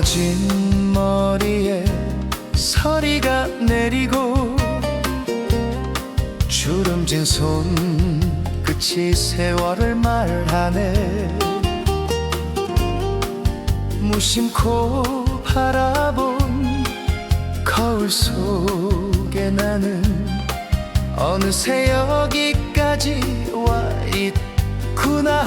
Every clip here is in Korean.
꺼진 머리에 서리가 내리고 주름진 손끝이 세월을 말하네. 무심코 바라본 거울 속에 나는 어느새 여기까지 와 있구나.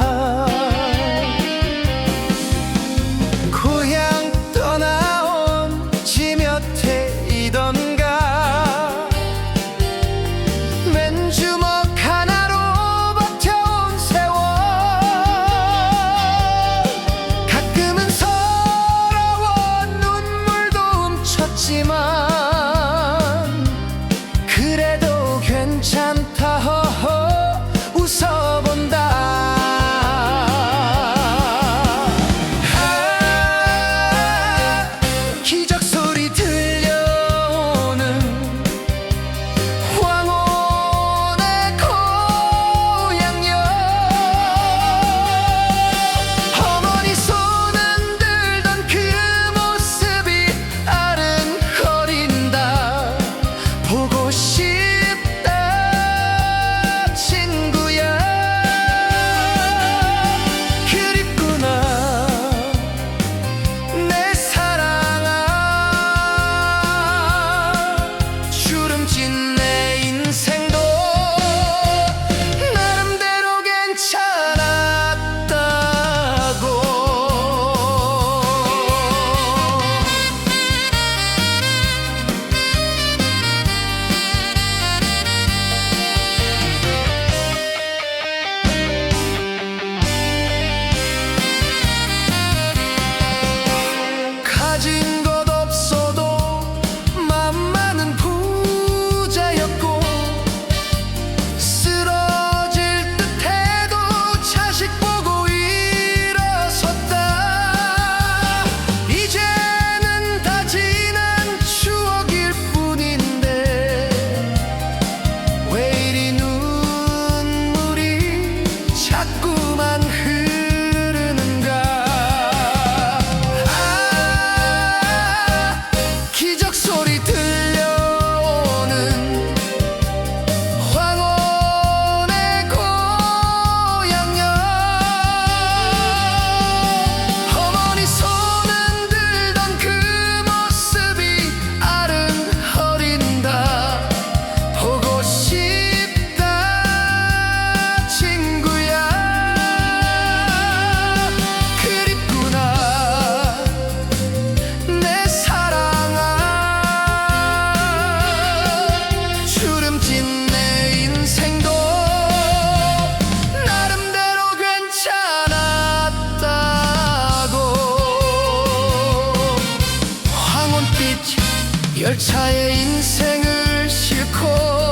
열차의 인생을 싣고